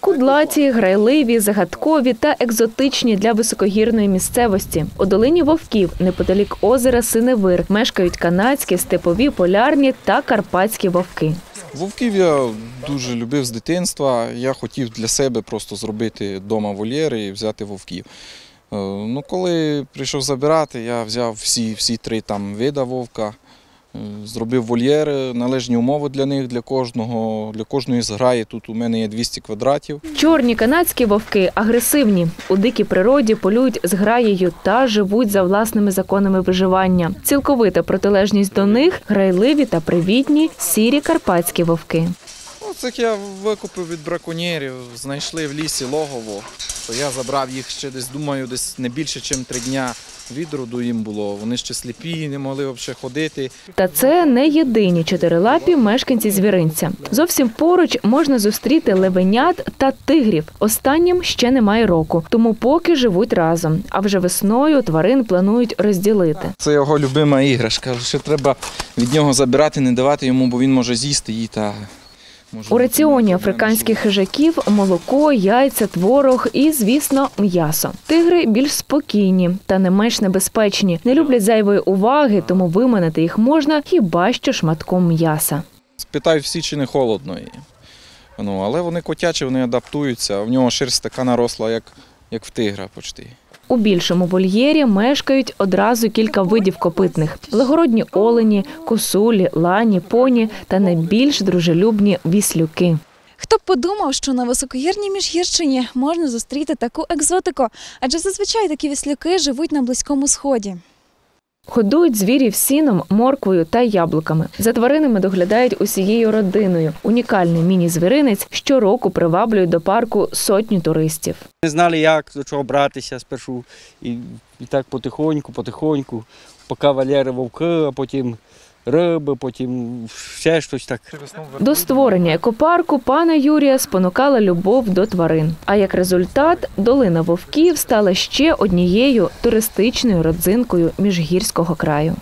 Кудлаті, грайливі, загадкові та екзотичні для високогірної місцевості. У долині вовків, неподалік озера Синевир, мешкають канадські, степові, полярні та карпатські вовки. Вовків я дуже любив з дитинства. Я хотів для себе просто зробити вдома вольєри і взяти вовків. Е, Ну, коли прийшов забирати, я взяв всі, всі три там вида вовка, зробив вольєри, належні умови для них, для кожного, для кожної зграї. Тут у мене є 200 квадратів. Чорні канадські вовки агресивні. У дикій природі полюють з граєю та живуть за власними законами виживання. Цілковита протилежність до них грайливі та привітні сірі карпатські вовки. Ну, цих я викупив від браконьєрів, знайшли в лісі логово. То я забрав їх ще десь, думаю, десь не більше, ніж три дня від роду їм було. Вони ще сліпі, не могли взагалі ходити. Та це не єдині чотирилапі мешканці звіринця. Зовсім поруч можна зустріти левенят та тигрів. Останнім ще немає року, тому поки живуть разом. А вже весною тварин планують розділити. Це його любима іграшка. Ще треба від нього забирати, не давати йому, бо він може з'їсти її та У раціоні африканських хижаків молоко, яйця, творог і, звісно, м'ясо. Тигри більш спокійні та не менш небезпечні, не люблять зайвої уваги, тому виманити їх можна хіба що шматком м'яса. Спитаю всі, чи не холодно їм. Ну, але вони котячі, вони адаптуються. В нього шерсть така наросла, як, як в тигра почти. У більшому вольєрі мешкають одразу кілька видів копитних: благородні олені, косулі, лані, поні та найбільш дружелюбні віслюки. Хто б подумав, що на високогірній міжгірщині можна зустріти таку екзотику, адже зазвичай такі віслюки живуть на близькому сході. Годують звірів сіном, морквою та яблуками. За тваринами доглядають усією родиною. Унікальний міні-звіринець щороку приваблює до парку сотню туристів. Не знали, як до чого братися спершу. І, і так потихоньку, потихоньку, поки валєри вовки, а потім риби, потім ще щось так. До створення екопарку пана Юрія спонукала любов до тварин. А як результат, долина вовків стала ще однією туристичною родзинкою міжгірського краю.